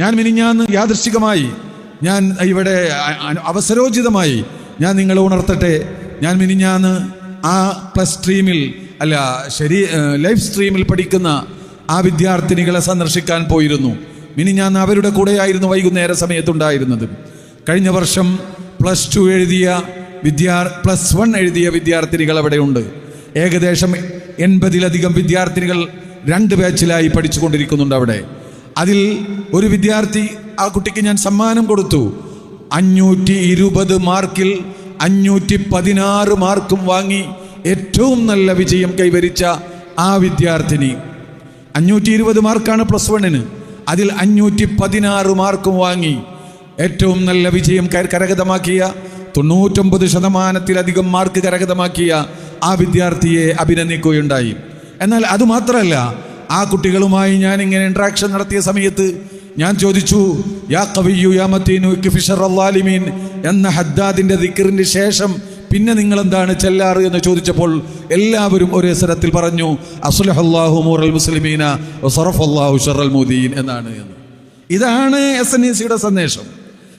ഞാൻ മിനിഞ്ഞാന്ന് യാദൃശികമായി ഞാൻ ഇവിടെ അവസരോചിതമായി ഞാൻ നിങ്ങളെ ഉണർത്തട്ടെ. ഞാൻ മിനിഞ്ഞാന്ന് ആ പ്ലസ് സ്ട്രീമിൽ അല്ല ശരി ലൈഫ് സ്ട്രീമിൽ പഠിക്കുന്ന ആ വിദ്യാർത്ഥിനികളെ സന്ദർശിക്കാൻ പോയിരുന്നു. മിനിഞ്ഞാന്ന് അവരുടെ കൂടെയായിരുന്നു വൈകുന്നേര സമയത്തുണ്ടായിരുന്നത്. കഴിഞ്ഞ വർഷം പ്ലസ് ടു എഴുതിയ വിദ്യാർ പ്ലസ് വൺ എഴുതിയ വിദ്യാർത്ഥിനികൾ അവിടെയുണ്ട് ഏകദേശം എൺപതിലധികം വിദ്യാർത്ഥിനികൾ രണ്ട് ബാച്ചിലായി പഠിച്ചുകൊണ്ടിരിക്കുന്നുണ്ട് അവിടെ. അതിൽ ഒരു വിദ്യാർത്ഥി ആ കുട്ടിക്ക് ഞാൻ സമ്മാനം കൊടുത്തു. അഞ്ഞൂറ്റി ഇരുപത് മാർക്കിൽ അഞ്ഞൂറ്റി പതിനാറ് മാർക്കും വാങ്ങി ഏറ്റവും നല്ല വിജയം കൈവരിച്ച ആ വിദ്യാർത്ഥിനി. അഞ്ഞൂറ്റി ഇരുപത് മാർക്കാണ് പ്ലസ് വണ്ണിന്. അതിൽ അഞ്ഞൂറ്റി പതിനാറ് മാർക്കും വാങ്ങി ഏറ്റവും നല്ല വിജയം കരഗതമാക്കിയ തൊണ്ണൂറ്റൊമ്പത് ശതമാനത്തിലധികം മാർക്ക് കരഗതമാക്കിയ ആ വിദ്യാർത്ഥിയെ അഭിനന്ദിക്കുകയുണ്ടായി. എന്നാൽ അതുമാത്രമല്ല ആ കുട്ടികളുമായി ഞാൻ ഇങ്ങനെ ഇൻട്രാക്ഷൻ നടത്തിയ സമയത്ത് ഞാൻ ചോദിച്ചു യാ കവിയു യാ അള്ളാലിമീൻ എന്ന ഹദ്ദാദിന്റെ ദിക്കറിന്റെ ശേഷം പിന്നെ നിങ്ങൾ എന്താണ് ചെല്ലാറ് എന്ന് ചോദിച്ചപ്പോൾ എല്ലാവരും ഒരേ സ്വരത്തിൽ പറഞ്ഞു അസുലഹല്ലാഹു മൂറൽ മുസ്ലിമീന സറഫല്ലാഹു ഷറൽ മുദീൻ എന്നാണ് എന്ന്. ഇതാണ് എസ് എൻ ഇ സിയുടെ സന്ദേശം.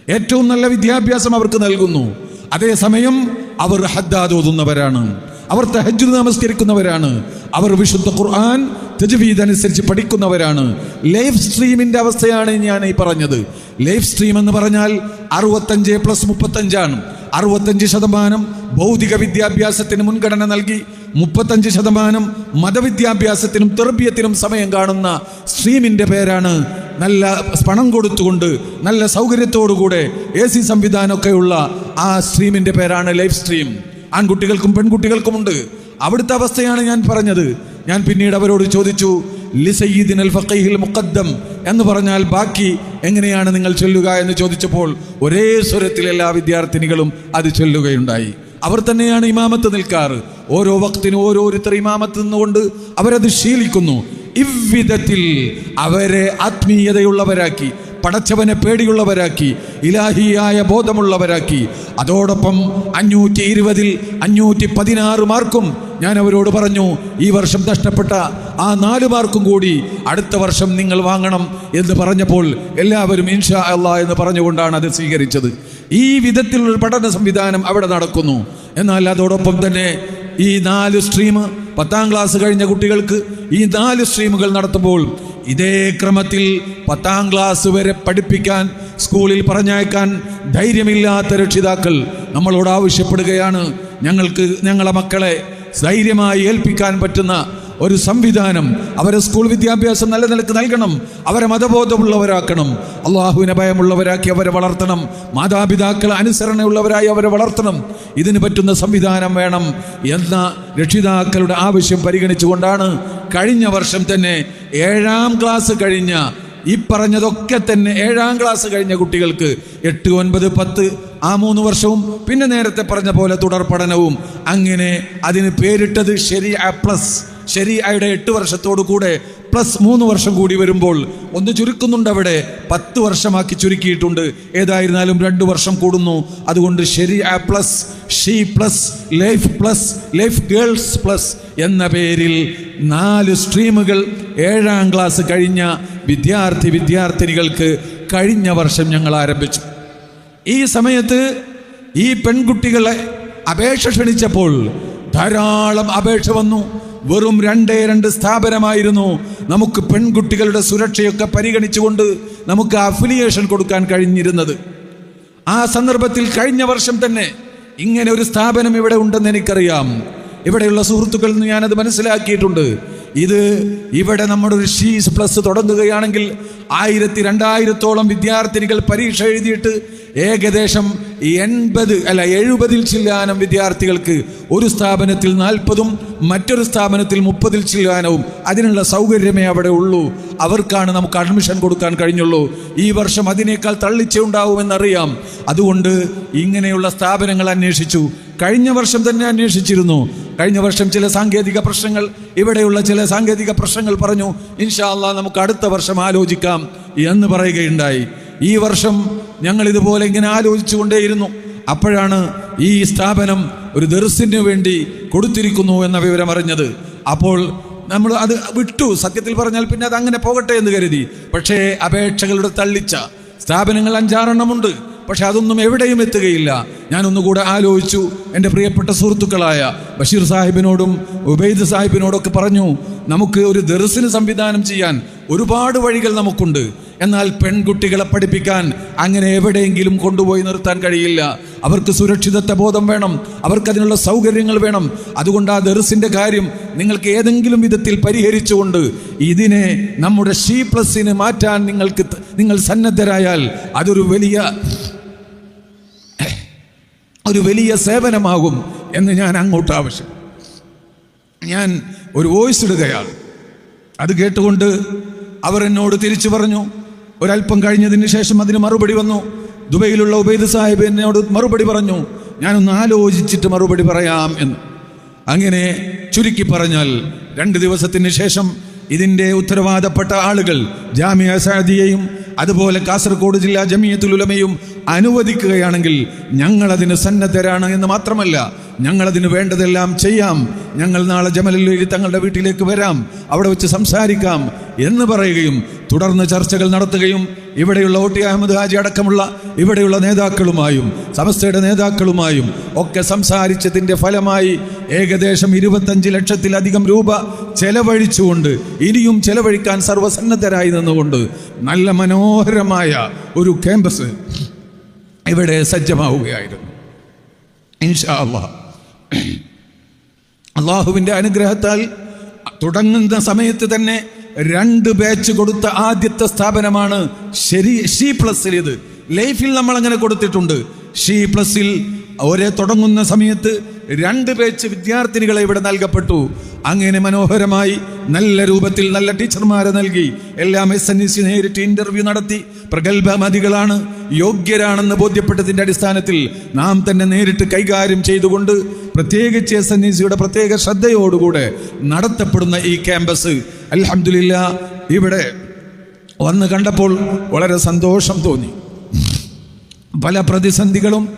ഏറ്റവും നല്ല വിദ്യാഭ്യാസം അവർക്ക് നൽകുന്നു. അതേസമയം അവർ ഹദ്ദാദ് ഓതുന്നവരാണ്. അവർ തഹജ്ജു നമസ്കരിക്കുന്നവരാണ്. അവർ വിശുദ്ധ ഖുർആൻ തജ്വീദ് അനുസരിച്ച് പഠിക്കുന്നവരാണ്. ലൈഫ് സ്ട്രീമിന്റെ അവസ്ഥയാണ് ഞാൻ ഈ പറഞ്ഞത്. ലൈഫ് സ്ട്രീം എന്ന് പറഞ്ഞാൽ അറുപത്തഞ്ച് പ്ലസ് മുപ്പത്തഞ്ചാണ്. അറുപത്തഞ്ച് ശതമാനം ഭൗതിക വിദ്യാഭ്യാസത്തിന് മുൻഗണന നൽകി മുപ്പത്തഞ്ച് ശതമാനം മതവിദ്യാഭ്യാസത്തിനും തെർബിയത്തിനും സമയം കാണുന്ന സ്ട്രീമിന്റെ പേരാണ് നല്ല പണം കൊടുത്തുകൊണ്ട് നല്ല സൗകര്യത്തോടുകൂടെ എ സി സംവിധാനമൊക്കെയുള്ള ആ സ്ട്രീമിന്റെ പേരാണ് ലൈഫ് സ്ട്രീം. ആൺകുട്ടികൾക്കും പെൺകുട്ടികൾക്കുമുണ്ട്. അവിടുത്തെ അവസ്ഥയാണ് ഞാൻ പറഞ്ഞത്. ഞാൻ പിന്നീട് അവരോട് ചോദിച്ചു ലിസയ്യിദിൻ അൽ ഫഖീഹിൽ മുക്കദ്ദം എന്ന് പറഞ്ഞാൽ ബാക്കി എങ്ങനെയാണ് നിങ്ങൾ ചൊല്ലുക എന്ന് ചോദിച്ചപ്പോൾ ഒരേ സ്വരത്തിൽ എല്ലാ വിദ്യാർത്ഥിനികളും അത് ചൊല്ലുകയുണ്ടായി. അവർ തന്നെയാണ് ഇമാമത്ത് നിൽക്കാറ്. ഓരോ വക്തിനും ഓരോരുത്തർ ഇമാമത്ത് നിന്നുകൊണ്ട് അവരത് ശീലിക്കുന്നു. ഇവ്വിധത്തിൽ അവരെ ആത്മീയതയുള്ളവരാക്കി. പടച്ചവനെ പേടിയുള്ളവരാക്കി ഇലാഹിയായ ബോധമുള്ളവരാക്കി. അതോടൊപ്പം അഞ്ഞൂറ്റി ഇരുപതിൽ അഞ്ഞൂറ്റി പതിനാറ് മാർക്കും ഞാൻ അവരോട് പറഞ്ഞു ഈ വർഷം നഷ്ടപ്പെട്ട ആ നാല് മാർക്കും കൂടി അടുത്ത വർഷം നിങ്ങൾ വാങ്ങണം എന്ന് പറഞ്ഞപ്പോൾ എല്ലാവരും ഇൻഷാ അള്ളാ എന്ന് പറഞ്ഞുകൊണ്ടാണ് അത് സ്വീകരിച്ചത്. ഈ വിധത്തിലുള്ള പഠന സംവിധാനം അവിടെ നടക്കുന്നു. എന്നാൽ അതോടൊപ്പം തന്നെ ഈ നാല് സ്ട്രീം പത്താം ക്ലാസ് കഴിഞ്ഞ കുട്ടികൾക്ക് ഈ നാല് സ്ട്രീമുകൾ നടത്തുമ്പോൾ ഇതേ ക്രമത്തിൽ പത്താം ക്ലാസ് വരെ പഠിപ്പിക്കാൻ സ്കൂളിൽ പറഞ്ഞയക്കാൻ ധൈര്യമില്ലാത്ത രക്ഷിതാക്കൾ നമ്മളോട് ആവശ്യപ്പെടുകയാണ്. ഞങ്ങൾക്ക് ഞങ്ങളെ മക്കളെ ധൈര്യമായി ഏൽപ്പിക്കാൻ പറ്റുന്ന ഒരു സംവിധാനം അവരെ സ്കൂൾ വിദ്യാഭ്യാസം നല്ല നിലയ്ക്ക് നൽകണം. അവരെ മതബോധമുള്ളവരാക്കണം. അള്ളാഹുവിനെ ഭയമുള്ളവരാക്കി അവരെ വളർത്തണം. മാതാപിതാക്കളെ അനുസരണയുള്ളവരായി അവരെ വളർത്തണം. ഇതിന് പറ്റുന്ന സംവിധാനം വേണം എന്ന രക്ഷിതാക്കളുടെ ആവശ്യം പരിഗണിച്ചുകൊണ്ടാണ് കഴിഞ്ഞ വർഷം തന്നെ ഏഴാം ക്ലാസ് കഴിഞ്ഞ ഈ പറഞ്ഞതൊക്കെ തന്നെ ഏഴാം ക്ലാസ് കഴിഞ്ഞ കുട്ടികൾക്ക് എട്ട് ഒൻപത് പത്ത് ആ മൂന്ന് വർഷവും പിന്നെ നേരത്തെ പറഞ്ഞ പോലെ തുടർ പഠനവും. അങ്ങനെ അതിന് പേരിട്ടത് ശരി പ്ലസ്. ശരിയായുടെ എട്ട് വർഷത്തോടു കൂടെ പ്ലസ് മൂന്ന് വർഷം കൂടി വരുമ്പോൾ ഒന്ന് ചുരുക്കുന്നുണ്ട് അവിടെ. പത്ത് വർഷമാക്കി ചുരുക്കിയിട്ടുണ്ട്. ഏതായിരുന്നാലും രണ്ട് വർഷം കൂടുന്നു. അതുകൊണ്ട് ശരി plus she plus life plus life girls plus എന്ന പേരിൽ നാല് സ്ട്രീമുകൾ ഏഴാം ക്ലാസ് കഴിഞ്ഞ വിദ്യാർത്ഥി വിദ്യാർത്ഥിനികൾക്ക് കഴിഞ്ഞ വർഷം ഞങ്ങൾ ആരംഭിച്ചു. ഈ സമയത്ത് ഈ പെൺകുട്ടികളെ അപേക്ഷ ക്ഷണിച്ചപ്പോൾ ധാരാളം അപേക്ഷ വന്നു. വെറും രണ്ടേ രണ്ട് സ്ഥാപനമായിരുന്നു. നമുക്ക് പെൺകുട്ടികളുടെ സുരക്ഷയൊക്കെ പരിഗണിച്ചുകൊണ്ട് നമുക്ക് അഫിലിയേഷൻ കൊടുക്കാൻ കഴിഞ്ഞിരുന്നത്. ആ സന്ദർഭത്തിൽ കഴിഞ്ഞ വർഷം തന്നെ ഇങ്ങനെ ഒരു സ്ഥാപനം ഇവിടെ ഉണ്ടെന്ന് എനിക്കറിയാം. ഇവിടെയുള്ള സുഹൃത്തുക്കളിൽ നിന്ന് ഞാനത് മനസ്സിലാക്കിയിട്ടുണ്ട്. ഇത് ഇവിടെ നമ്മുടെ ഒരു ഷീസ് പ്ലസ് തുടങ്ങുകയാണെങ്കിൽ ആയിരത്തി രണ്ടായിരത്തോളം വിദ്യാർത്ഥിനികൾ പരീക്ഷ എഴുതിയിട്ട് ഏകദേശം എൺപത് അല്ല എഴുപതിൽ ചില്ലാനം വിദ്യാർത്ഥികൾക്ക് ഒരു സ്ഥാപനത്തിൽ നാൽപ്പതും മറ്റൊരു സ്ഥാപനത്തിൽ മുപ്പതിൽ ചില്ലാനവും അതിനുള്ള സൗകര്യമേ അവിടെ ഉള്ളൂ. അവർക്കാണ് നമുക്ക് അഡ്മിഷൻ കൊടുക്കാൻ കഴിഞ്ഞുള്ളൂ. ഈ വർഷം അതിനേക്കാൾ തള്ളിച്ചുണ്ടാവുമെന്നറിയാം അതുകൊണ്ട് ഇങ്ങനെയുള്ള സ്ഥാപനങ്ങൾ അന്വേഷിച്ചു. കഴിഞ്ഞ വർഷം തന്നെ അന്വേഷിച്ചിരുന്നു. കഴിഞ്ഞ വർഷം ചില സാങ്കേതിക പ്രശ്നങ്ങൾ ഇവിടെയുള്ള ചില സാങ്കേതിക പ്രശ്നങ്ങൾ പറഞ്ഞു ഇൻഷാല്ല നമുക്ക് അടുത്ത വർഷം ആലോചിക്കാം എന്ന് പറയുകയുണ്ടായി. ഈ വർഷം ഞങ്ങൾ ഇതുപോലെ ഇങ്ങനെ ആലോചിച്ചുകൊണ്ടേയിരുന്നു. അപ്പോഴാണ് ഈ സ്ഥാപനം ഒരു ദർസിന് വേണ്ടി കൊടുത്തിരിക്കുന്നു എന്ന വിവരം അറിഞ്ഞത്. അപ്പോൾ നമ്മൾ അത് വിട്ടു. സത്യത്തിൽ പറഞ്ഞാൽ പിന്നെ അത് അങ്ങനെ പോകട്ടെ എന്ന് കരുതി. പക്ഷേ അപേക്ഷകളുടെ തള്ളിച്ച സ്ഥാപനങ്ങൾ അഞ്ചാറെണ്ണമുണ്ട്. പക്ഷെ അതൊന്നും എവിടെയും എത്തുകയില്ല. ഞാൻ ഞാനൊന്നുകൂടെ ആലോചിച്ചു. എന്റെ പ്രിയപ്പെട്ട സുഹൃത്തുക്കളായ ബഷീർ സാഹിബിനോടും ഉബൈദ് സാഹിബിനോടൊക്കെ പറഞ്ഞു നമുക്ക് ഒരു ദർസിന് സംവിധാനം ചെയ്യാൻ ഒരുപാട് വഴികൾ നമുക്കുണ്ട്. എന്നാൽ പെൺകുട്ടികളെ പഠിപ്പിക്കാൻ അങ്ങനെ എവിടെയെങ്കിലും കൊണ്ടുപോയി നിർത്താൻ കഴിയില്ല. അവർക്ക് സുരക്ഷിതത്വ ബോധം വേണം. അവർക്കതിനുള്ള സൗകര്യങ്ങൾ വേണം. അതുകൊണ്ട് ആ ദർസിന്റെ കാര്യം നിങ്ങൾക്ക് ഏതെങ്കിലും വിധത്തിൽ പരിഹരിച്ചുകൊണ്ട് ഇതിനെ നമ്മുടെ ഷീ പ്ലസിന് മാറ്റാൻ നിങ്ങൾക്ക് നിങ്ങൾ സന്നദ്ധരായാൽ അതൊരു വലിയ ഒരു വലിയ സേവനമാകും എന്ന് ഞാൻ അങ്ങോട്ട് ആവശ്യം. ഞാൻ ഒരു വോയിസ് ഇടുകയാണ്. അത് കേട്ടുകൊണ്ട് അവർ എന്നോട് തിരിച്ചു പറഞ്ഞു ഒരല്പം കഴിഞ്ഞതിന് ശേഷം അതിന് മറുപടി വന്നു. ദുബൈയിലുള്ള ഉബൈദ് സാഹിബ് എന്നോട് മറുപടി പറഞ്ഞു. ഞാനൊന്ന് ആലോചിച്ചിട്ട് മറുപടി പറയാം എന്ന്. അങ്ങനെ ചുരുക്കി പറഞ്ഞാൽ രണ്ട് ദിവസത്തിന് ശേഷം ഇതിന്റെ ഉത്തരവാദപ്പെട്ട ആളുകൾ ജാമിയ സാദിയയും അതുപോലെ കാസർഗോഡ് ജില്ലാ ജമിയത്തുൽ ഉലമയും അനുവദിക്കുകയാണെങ്കിൽ ഞങ്ങളതിന് സന്നദ്ധരാണ് എന്ന് മാത്രമല്ല ഞങ്ങളതിന് വേണ്ടതെല്ലാം ചെയ്യാം. ഞങ്ങൾ നാളെ ജമലല്ലൂരി തങ്ങളുടെ വീട്ടിലേക്ക് വരാം. അവിടെ വെച്ച് സംസാരിക്കാം എന്ന് പറയുകയും തുടർന്ന് ചർച്ചകൾ നടത്തുകയും ഇവിടെയുള്ള ഒ ടി അഹമ്മദ് ഹാജി അടക്കമുള്ള ഇവിടെയുള്ള നേതാക്കളുമായും സമസ്തയുടെ നേതാക്കളുമായും ഒക്കെ സംസാരിച്ചതിന്റെ ഫലമായി ഏകദേശം ഇരുപത്തഞ്ച് ലക്ഷത്തിലധികം രൂപ ചെലവഴിച്ചുകൊണ്ട് ഇനിയും ചെലവഴിക്കാൻ സർവസന്നദ്ധരായി നിന്നുകൊണ്ട് നല്ല മനോഹരമായ ഒരു ക്യാമ്പസ് ഇവിടെ സജ്ജമാവുകയായിരുന്നു. ഇൻഷാ അള്ളാഹ്. അള്ളാഹുവിന്റെ അനുഗ്രഹത്താൽ തുടങ്ങുന്ന സമയത്ത് തന്നെ രണ്ട് ബാച്ച് കൊടുത്ത ആദ്യത്തെ സ്ഥാപനമാണ് ശരി ഷീ പ്ലസ് ഇത്. ലൈഫിൽ നമ്മൾ അങ്ങനെ കൊടുത്തിട്ടുണ്ട്. ഷീ പ്ലസിൽ ഒരേ തുടങ്ങുന്ന സമയത്ത് രണ്ട് ബാച്ച് വിദ്യാർത്ഥിനികളെ ഇവിടെ നൽകപ്പെട്ടു. അങ്ങനെ മനോഹരമായി നല്ല രൂപത്തിൽ നല്ല ടീച്ചർമാരെ നൽകി. എല്ലാം എസ് എൻ സി നേരിട്ട് ഇന്റർവ്യൂ നടത്തി. പ്രഗത്ഭമതികളാണ്. യോഗ്യരാണെന്ന് ബോധ്യപ്പെട്ടതിന്റെ അടിസ്ഥാനത്തിൽ നാം തന്നെ നേരിട്ട് കൈകാര്യം ചെയ്തുകൊണ്ട് പ്രത്യേകിച്ച് എസ് എൻ ഇ സിയുടെ പ്രത്യേക ശ്രദ്ധയോടുകൂടെ നടത്തപ്പെടുന്ന ഈ ക്യാമ്പസ്. അലഹമില്ല ഇവിടെ വന്ന് കണ്ടപ്പോൾ വളരെ സന്തോഷം തോന്നി. പല പ്രതിസന്ധികളും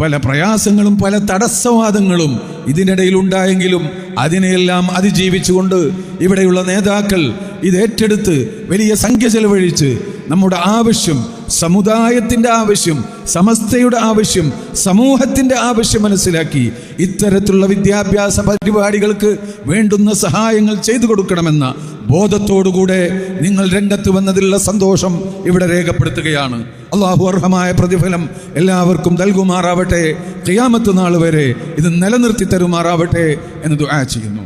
പല പ്രയാസങ്ങളും പല തടസ്സവാദങ്ങളും ഇതിനിടയിൽ ഉണ്ടായെങ്കിലും അതിനെയെല്ലാം അതിജീവിച്ചുകൊണ്ട് ഇവിടെയുള്ള നേതാക്കൾ ഇത് ഏറ്റെടുത്ത് വലിയ സംഖ്യ ചെലവഴിച്ച് നമ്മുടെ ആവശ്യം സമുദായത്തിന്റെ ആവശ്യം സമസ്തയുടെ ആവശ്യം സമൂഹത്തിന്റെ ആവശ്യം മനസ്സിലാക്കി ഇത്തരത്തിലുള്ള വിദ്യാഭ്യാസ പരിപാടികൾക്ക് വേണ്ടുന്ന സഹായങ്ങൾ ചെയ്തു കൊടുക്കണമെന്ന ബോധത്തോടുകൂടെ നിങ്ങൾ രംഗത്ത് വന്നതിലുള്ള സന്തോഷം ഇവിടെ രേഖപ്പെടുത്തുകയാണ്. അള്ളാഹു അർഹമായ പ്രതിഫലം എല്ലാവർക്കും നൽകുമാറാവട്ടെ. ക്യാമത്ത് നാൾ വരെ ഇത് നിലനിർത്തി തരുമാറാവട്ടെ എന്ന് ദുആ ചെയ്യുന്നു.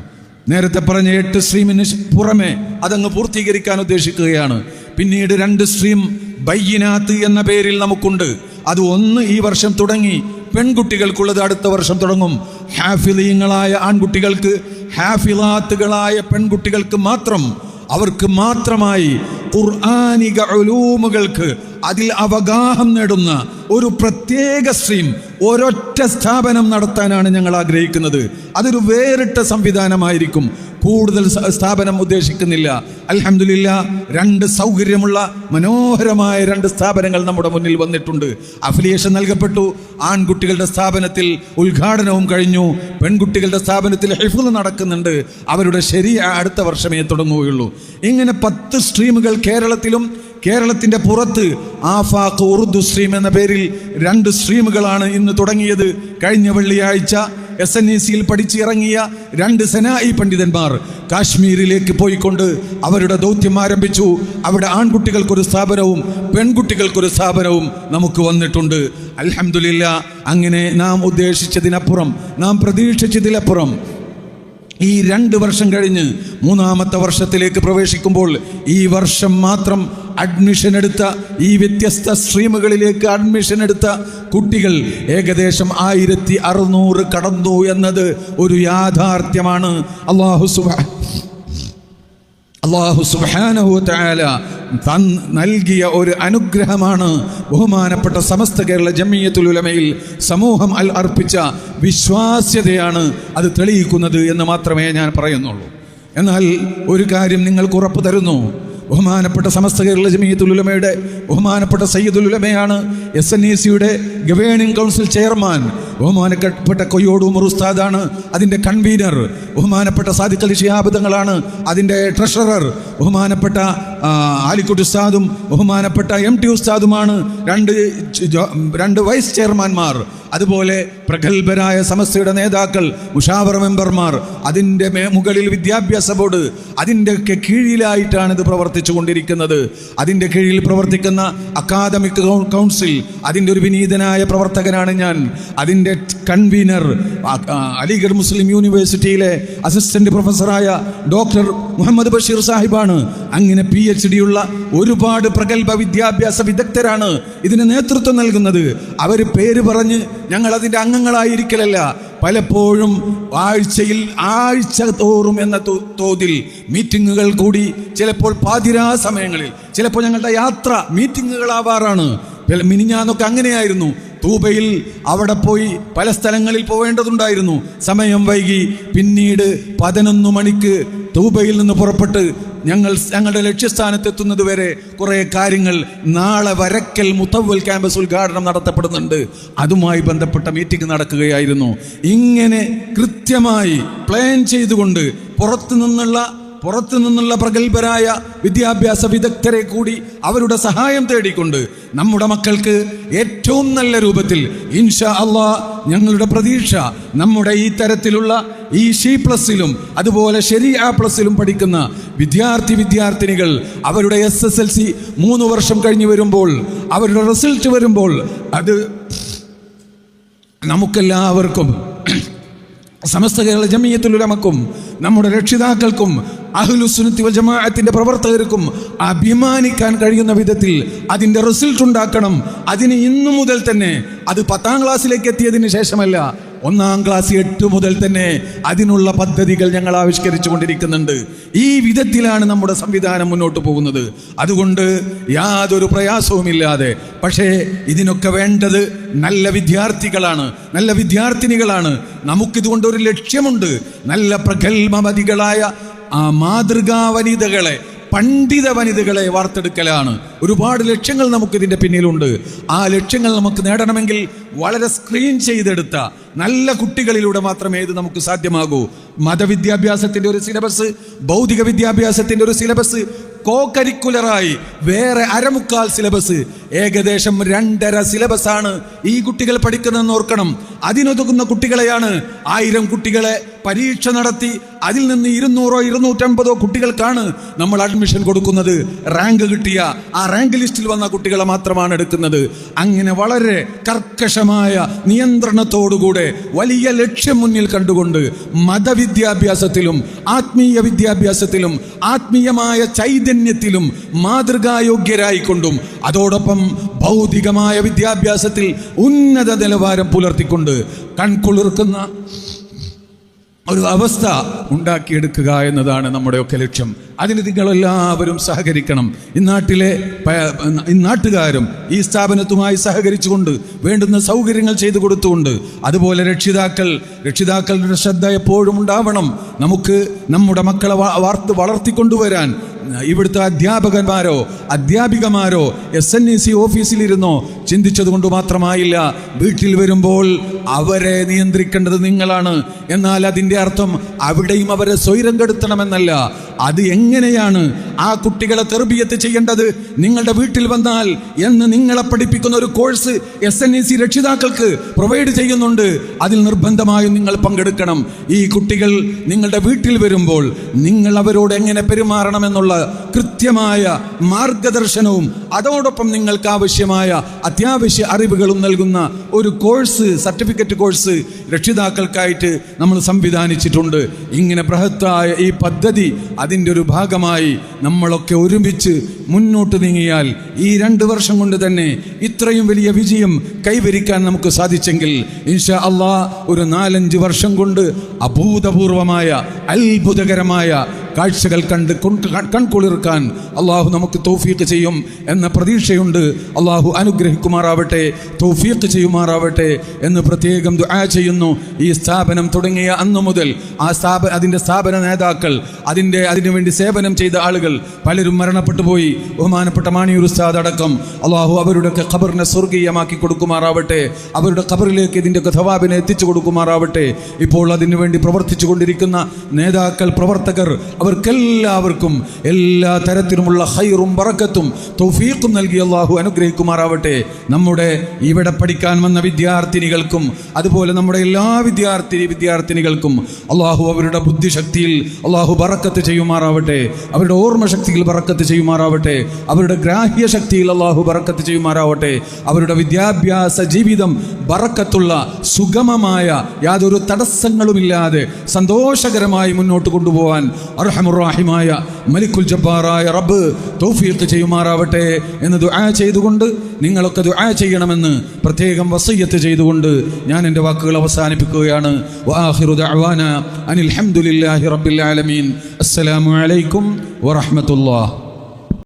നേരത്തെ പറഞ്ഞ എട്ട് സ്ട്രീമിന് പുറമെ അതങ്ങ് പൂർത്തീകരിക്കാൻ ഉദ്ദേശിക്കുകയാണ്. പിന്നീട് രണ്ട് സ്ട്രീം ബയ്യനാത്ത് എന്ന പേരിൽ നമുക്കുണ്ട്. അത് ഒന്ന് ഈ വർഷം തുടങ്ങി. പെൺകുട്ടികൾക്കുള്ളത് അടുത്ത വർഷം തുടങ്ങും. ഹാഫിലീങ്ങളായ ആൺകുട്ടികൾക്ക് ഹാഫിലാത്തുകളായ പെൺകുട്ടികൾക്ക് മാത്രം അവർക്ക് മാത്രമായി ഖുർആാനിക ഒലൂമുകൾക്ക് അതിൽ അവഗാഹം നേടുന്ന ഒരു പ്രത്യേക സ്ട്രീം ഒരൊറ്റ സ്ഥാപനം നടത്താനാണ് ഞങ്ങൾ ആഗ്രഹിക്കുന്നത്. അതൊരു വേറിട്ട സംവിധാനമായിരിക്കും. കൂടുതൽ സ്ഥാപനം ഉദ്ദേശിക്കുന്നില്ല. അലഹമില്ല രണ്ട് സൗകര്യമുള്ള മനോഹരമായ രണ്ട് സ്ഥാപനങ്ങൾ നമ്മുടെ മുന്നിൽ വന്നിട്ടുണ്ട്. അഫിലിയേഷൻ നൽകപ്പെട്ടു. ആൺകുട്ടികളുടെ സ്ഥാപനത്തിൽ ഉദ്ഘാടനവും കഴിഞ്ഞു. പെൺകുട്ടികളുടെ സ്ഥാപനത്തിൽ ഹിഫുൽ നടക്കുന്നുണ്ട്. അവരുടെ ശരി അടുത്ത വർഷമേ തുടങ്ങുകയുള്ളൂ. ഇങ്ങനെ പത്ത് സ്ട്രീമുകൾ കേരളത്തിലും കേരളത്തിന്റെ പുറത്ത് ആഫാഖ് ഉറുദു സ്ട്രീം എന്ന പേരിൽ രണ്ട് സ്ട്രീമുകളാണ് ഇന്ന് തുടങ്ങിയത്. കഴിഞ്ഞ വെള്ളിയാഴ്ച എസ് എൻ ഇ സിയിൽ പഠിച്ചിറങ്ങിയ രണ്ട് സെനായി പണ്ഡിതന്മാർ കാശ്മീരിലേക്ക് പോയിക്കൊണ്ട് അവരുടെ ദൗത്യം ആരംഭിച്ചു. അവിടെ ആൺകുട്ടികൾക്കൊരു സ്ഥാപനവും പെൺകുട്ടികൾക്കൊരു സ്ഥാപനവും നമുക്ക് വന്നിട്ടുണ്ട്. അലഹമില്ല അങ്ങനെ നാം ഉദ്ദേശിച്ചതിനപ്പുറം നാം പ്രതീക്ഷിച്ചതിലപ്പുറം ഈ രണ്ട് വർഷം കഴിഞ്ഞ് മൂന്നാമത്തെ വർഷത്തിലേക്ക് പ്രവേശിക്കുമ്പോൾ ഈ വർഷം മാത്രം അഡ്മിഷൻ എടുത്ത ഈ വ്യത്യസ്ത സ്ട്രീമുകളിലേക്ക് അഡ്മിഷൻ എടുത്ത കുട്ടികൾ ഏകദേശം ആയിരത്തി അറുന്നൂറ് കടന്നു എന്നത് ഒരു യാഥാർത്ഥ്യമാണ്. അള്ളാഹു സുബാ അള്ളാഹു സുബ്ഹാനഹു തആല തൻ നൽകിയ ഒരു അനുഗ്രഹമാണ്. ബഹുമാനപ്പെട്ട സമസ്ത കേരള ജമിയത്തുൽ ഉലമയിൽ സമൂഹം അൽ അർപ്പിച്ച വിശ്വാസ്യതയാണ് അത് തെളിയിക്കുന്നത് എന്ന് മാത്രമേ ഞാൻ പറയുന്നുള്ളൂ. എന്നാൽ ഒരു കാര്യം നിങ്ങൾക്ക് ഉറപ്പ് തരുന്നു. ബഹുമാനപ്പെട്ട സമസ്ത കേരള ജമീയത്തുലുലമയുടെ ബഹുമാനപ്പെട്ട സയ്യിദുൽ ഉലമയാണ് എസ് എൻ ഇ സിയുടെ ഗവേണിംഗ് കൗൺസിൽ ചെയർമാൻ. ബഹുമാനപ്പെട്ട കൊയ്യോട് ഉമർ ഉസ്താദാണ് അതിന്റെ കൺവീനർ. ബഹുമാനപ്പെട്ട സാദിഖ് അലി ഷിഹാബിദങ്ങളാണ് അതിന്റെ ട്രഷറർ. ബഹുമാനപ്പെട്ട ആലിക്കുട്ടി ഉസ്താദും ബഹുമാനപ്പെട്ട എം ടി ഉസ്താദുമാണ് രണ്ട് രണ്ട് വൈസ് ചെയർമാൻമാർ. അതുപോലെ പ്രഗത്ഭരായ സമസ്തയുടെ നേതാക്കൾ മുഷാവർ മെമ്പർമാർ അതിന്റെ മുകളിൽ വിദ്യാഭ്യാസ ബോർഡ് അതിന്റെയൊക്കെ കീഴിലായിട്ടാണ് ഇത് പ്രവർത്തിച്ചു കൊണ്ടിരിക്കുന്നത് അതിന്റെ കീഴിൽ പ്രവർത്തിക്കുന്ന അക്കാദമിക് കൗൺസിൽ അതിന്റെ ഒരു വിനീതനായ പ്രവർത്തകനാണ് ഞാൻ. അതിന്റെ കൺവീനർ അലിഗഡ് മുസ്ലിം യൂണിവേഴ്സിറ്റിയിലെ അസിസ്റ്റന്റ് പ്രൊഫസറായ ഡോക്ടർ മുഹമ്മദ് ബഷീർ സാഹിബാണ്. അങ്ങനെ പി എച്ച് ഡി ഉള്ള ഒരുപാട് പ്രഗത്ഭ വിദ്യാഭ്യാസ വിദഗ്ധരാണ് ഇതിന് നേതൃത്വം നൽകുന്നത്. അവർ പേര് പറഞ്ഞ് ഞങ്ങൾ അതിന്റെ അംഗങ്ങളായിരിക്കലല്ല. പലപ്പോഴും ആഴ്ചയിൽ ആഴ്ച തോറും എന്ന തോതിൽ മീറ്റിങ്ങുകൾ കൂടി ചിലപ്പോൾ പാതിരാ സമയങ്ങളിൽ ചിലപ്പോൾ ഞങ്ങളുടെ യാത്ര മീറ്റിങ്ങുകളാവാറാണ്. മിനിഞ്ഞാന്നൊക്കെ അങ്ങനെയായിരുന്നു. തൂബയിൽ അവിടെ പോയി പല സ്ഥലങ്ങളിൽ പോവേണ്ടതുണ്ടായിരുന്നു. സമയം വൈകി പിന്നീട് പതിനൊന്ന് മണിക്ക് തൂബയിൽ നിന്ന് പുറപ്പെട്ട് ഞങ്ങൾ ഞങ്ങളുടെ ലക്ഷ്യസ്ഥാനത്തെത്തുന്നത് വരെ കുറേ കാര്യങ്ങൾ നാളെ വരക്കൽ മുത്തവൽ ക്യാമ്പസ് ഉദ്ഘാടനം നടത്തപ്പെടുന്നുണ്ട്. അതുമായി ബന്ധപ്പെട്ട മീറ്റിംഗ് നടക്കുകയായിരുന്നു. ഇങ്ങനെ കൃത്യമായി പ്ലാൻ ചെയ്തുകൊണ്ട് പുറത്തു നിന്നുള്ള പുറത്തു നിന്നുള്ള പ്രഗത്ഭരായ വിദ്യാഭ്യാസ വിദഗ്ധരെ കൂടി അവരുടെ സഹായം തേടിക്കൊണ്ട് നമ്മുടെ മക്കൾക്ക് ഏറ്റവും നല്ല രൂപത്തിൽ ഇൻഷാ അള്ളാ ഞങ്ങളുടെ പ്രതീക്ഷ നമ്മുടെ ഈ തരത്തിലുള്ള ഈ ഷി പ്ലസിലും അതുപോലെ ശരി ആ പ്ലസിലും പഠിക്കുന്ന വിദ്യാർത്ഥി വിദ്യാർത്ഥിനികൾ അവരുടെ എസ് എസ് എൽ സി മൂന്ന് വർഷം കഴിഞ്ഞ് വരുമ്പോൾ അവരുടെ റിസൾട്ട് വരുമ്പോൾ അത് നമുക്കെല്ലാവർക്കും സമസ്ത കേരള ജമീയത്തുലമക്കും നമ്മുടെ രക്ഷിതാക്കൾക്കും അഹ്ലുസുനത്തി വൽ ജമാഅത്തിന്റെ പ്രവർത്തകർക്കും അഭിമാനിക്കാൻ കഴിയുന്ന വിധത്തിൽ അതിന്റെ റിസൾട്ട് ഉണ്ടാക്കണം. അതിന് ഇന്നു മുതൽ തന്നെ അത് പത്താം ക്ലാസ്സിലേക്ക് എത്തിയതിന് ശേഷമല്ല ഒന്നാം ക്ലാസ് എട്ട് മുതൽ തന്നെ അതിനുള്ള പദ്ധതികൾ ഞങ്ങൾ ആവിഷ്കരിച്ചു കൊണ്ടിരിക്കുന്നുണ്ട്. ഈ വിധത്തിലാണ് നമ്മുടെ സംവിധാനം മുന്നോട്ട് പോകുന്നത്. അതുകൊണ്ട് യാതൊരു പ്രയാസവുമില്ലാതെ പക്ഷേ ഇതിനൊക്കെ വേണ്ടത് നല്ല വിദ്യാർത്ഥികളാണ് നല്ല വിദ്യാർത്ഥിനികളാണ്. നമുക്കിതുകൊണ്ട് ഒരു ലക്ഷ്യമുണ്ട്. നല്ല പ്രഗത്ഭമതികളായ ആ മാതൃകാ വനിതകളെ പണ്ഡിത വനിതകളെ വാർത്തെടുക്കലാണ്. ഒരുപാട് ലക്ഷ്യങ്ങൾ നമുക്കിതിന്റെ പിന്നിലുണ്ട്. ആ ലക്ഷ്യങ്ങൾ നമുക്ക് നേടണമെങ്കിൽ വളരെ സ്ക്രീൻ ചെയ്തെടുത്ത നല്ല കുട്ടികളിലൂടെ മാത്രമേ ഇത് നമുക്ക് സാധ്യമാകൂ. മതവിദ്യാഭ്യാസത്തിന്റെ ഒരു സിലബസ് ഭൗതിക വിദ്യാഭ്യാസത്തിന്റെ ഒരു സിലബസ് കോ കരിക്കുലറായി വേറെ അരമുക്കാൽ സിലബസ്. ഏകദേശം രണ്ടര സിലബസാണ് ഈ കുട്ടികൾ പഠിക്കുന്നതെന്ന് ഓർക്കണം. അതിനൊതുക്കുന്ന കുട്ടികളെയാണ് ആയിരം കുട്ടികളെ പരീക്ഷ നടത്തി അതിൽ നിന്ന് ഇരുന്നൂറോ ഇരുന്നൂറ്റമ്പതോ കുട്ടികൾക്കാണ് നമ്മൾ അഡ്മിഷൻ കൊടുക്കുന്നത്. റാങ്ക് കിട്ടിയ ആ റാങ്ക് ലിസ്റ്റിൽ വന്ന കുട്ടികളെ മാത്രമാണ് എടുക്കുന്നത്. അങ്ങനെ വളരെ കർക്കശമായ നിയന്ത്രണത്തോടുകൂടെ വലിയ ലക്ഷ്യം മുന്നിൽ കണ്ടുകൊണ്ട് മതവിദ്യാഭ്യാസത്തിലും ആത്മീയ വിദ്യാഭ്യാസത്തിലും ആത്മീയമായ ചൈതന്യത്തിലും മാതൃകായോഗ്യരായിക്കൊണ്ടും അതോടൊപ്പം ഭൗതികമായ വിദ്യാഭ്യാസത്തിൽ ഉന്നത നിലവാരം പുലർത്തിക്കൊണ്ട് കൺകുളിർക്കുന്ന ഒരു അവസ്ഥ ഉണ്ടാക്കിയെടുക്കുക എന്നതാണ് നമ്മുടെയൊക്കെ ലക്ഷ്യം. അതിന് നിങ്ങളെല്ലാവരും സഹകരിക്കണം. ഇന്നാട്ടിലെ ഇന്നാട്ടുകാരും ഈ സ്ഥാപനത്തുമായി സഹകരിച്ചുകൊണ്ട് വേണ്ടുന്ന സൗകര്യങ്ങൾ ചെയ്തു കൊടുത്തുകൊണ്ട് അതുപോലെ രക്ഷിതാക്കൾ രക്ഷിതാക്കളുടെ ശ്രദ്ധ എപ്പോഴും ഉണ്ടാവണം. നമുക്ക് നമ്മുടെ മക്കളെ വാർത്ത് വളർത്തിക്കൊണ്ടുവരാൻ ഇവിടുത്തെ അധ്യാപകന്മാരോ അധ്യാപികമാരോ എസ് എൻ ഇ സി ഓഫീസിലിരുന്നോ ചിന്തിച്ചത് കൊണ്ട് മാത്രമായില്ല. വീട്ടിൽ വരുമ്പോൾ അവരെ നിയന്ത്രിക്കേണ്ടത് നിങ്ങളാണ്. എന്നാൽ അതിന്റെ അർത്ഥം അവിടെയും അവരെ സ്വൈരം കെടുത്തണമെന്നല്ല. അത് എങ്ങനെയാണ് ആ കുട്ടികളെ തെർബിയത്ത് ചെയ്യേണ്ടത്? നിങ്ങളുടെ വീട്ടിൽ വന്നാൽ എന്ന് നിങ്ങളെ പഠിപ്പിക്കുന്ന ഒരു course S N E C രക്ഷിതാക്കൾക്ക് പ്രൊവൈഡ് ചെയ്യുന്നുണ്ട്. അതിൽ നിർബന്ധമായും നിങ്ങൾ പങ്കെടുക്കണം. ഈ കുട്ടികൾ നിങ്ങളുടെ വീട്ടിൽ വരുമ്പോൾ നിങ്ങൾ അവരോട് എങ്ങനെ പെരുമാറണമെന്നുള്ള കൃത്യമായ മാർഗദർശനവും അതോടൊപ്പം നിങ്ങൾക്ക് ആവശ്യമായ അത്യാവശ്യ അറിവുകളും നൽകുന്ന ഒരു കോഴ്സ് സർട്ടിഫിക്കറ്റ് കോഴ്സ് രക്ഷിതാക്കൾക്കായിട്ട് നമ്മൾ സംവിധാനിച്ചിട്ടുണ്ട്. ഇങ്ങനെ ബൃഹത്തായ ഈ പദ്ധതി അതിന്റെ ഒരു ഭാഗമായി നമ്മളൊക്കെ ഒരുമിച്ച് മുന്നോട്ട് നീങ്ങിയാൽ ഈ രണ്ട് വർഷം കൊണ്ട് തന്നെ ഇത്രയും വലിയ വിജയം കൈവരിക്കാൻ നമുക്ക് സാധിച്ചെങ്കിൽ ഇൻഷാ അള്ളാ ഒരു നാലഞ്ച് വർഷം കൊണ്ട് അഭൂതപൂർവമായ അത്ഭുതകരമായ കാഴ്ചകൾ കണ്ട് കൺകുളിർക്കാൻ അള്ളാഹു നമുക്ക് തൗഫീഖ് ചെയ്യും എന്ന പ്രതീക്ഷയുണ്ട്. അള്ളാഹു അനുഗ്രഹിക്കുമാറാവട്ടെ തൗഫീഖ് ചെയ്യുമാറാവട്ടെ എന്ന് പ്രത്യേകം ദുആ ചെയ്യുന്നു. ഈ സ്ഥാപനം തുടങ്ങിയ അന്നു മുതൽ ആ സ്ഥാപ അതിന്റെ സ്ഥാപന നേതാക്കൾ അതിന്റെ അതിനുവേണ്ടി സേവനം ചെയ്ത ആളുകൾ പലരും മരണപ്പെട്ടു പോയി. ബഹുമാനപ്പെട്ട മാണിയൂർ ഉസ്താദ് അടക്കം അള്ളാഹു അവരുടെ ഖബറിനെ സ്വർഗീയമാക്കി കൊടുക്കുമാറാവട്ടെ അവരുടെ ഖബറിലേക്ക് ഇതിന്റെ കഥവാബിനെ എത്തിച്ചു കൊടുക്കുമാറാവട്ടെ. ഇപ്പോൾ അതിനുവേണ്ടി പ്രവർത്തിച്ചു കൊണ്ടിരിക്കുന്ന നേതാക്കൾ പ്രവർത്തകർ അവർക്കെല്ലാവർക്കും എല്ലാ തരത്തിലുമുള്ള ഹൈറും പറക്കത്തും തൗഫീഖും നൽകി അള്ളാഹു അനുഗ്രഹിക്കുമാറാവട്ടെ. നമ്മുടെ ഇവിടെ പഠിക്കാൻ വന്ന വിദ്യാർത്ഥിനികൾക്കും അതുപോലെ നമ്മുടെ എല്ലാ വിദ്യാർത്ഥി വിദ്യാർത്ഥിനികൾക്കും അള്ളാഹു അവരുടെ ബുദ്ധിശക്തിയിൽ അള്ളാഹു ബറക്കത്ത് ചെയ്യുമാറാവട്ടെ. അവരുടെ ഓർമ്മശക്തിയിൽ ബറക്കത്ത് ചെയ്യുമാറാവട്ടെ. അവരുടെ ഗ്രാഹ്യ ശക്തിയിൽ അള്ളാഹു ബറക്കത്ത് ചെയ്യുമാറാവട്ടെ. അവരുടെ വിദ്യാഭ്യാസ ജീവിതം ബറക്കത്തുള്ള സുഗമമായ യാതൊരു തടസ്സങ്ങളുമില്ലാതെ സന്തോഷകരമായി മുന്നോട്ട് കൊണ്ടുപോകാൻ അർഹമുറാഹിമായ മലിക്കുൽ ജബ്ബാറായ റബ്ബ് തൗഫീഖ് ചെയ്യുമാറാവട്ടെ എന്ന് ദുആ ചെയ്തുകൊണ്ട് നിങ്ങളൊക്കെ ദുആ ചെയ്യണമെന്ന് പ്രത്യേകം വസയ്യത്ത് ചെയ്തുകൊണ്ട് ഞാൻ എന്റെ വാക്കുകൾ അവസാനിപ്പിക്കുകയാണ്. അനിൽ ഹംദുലില്ലാഹി റബ്ബിൽ ആലമീൻ. അസ്സലാമു അലൈക്കും വറഹ്മത്തുള്ളാഹി.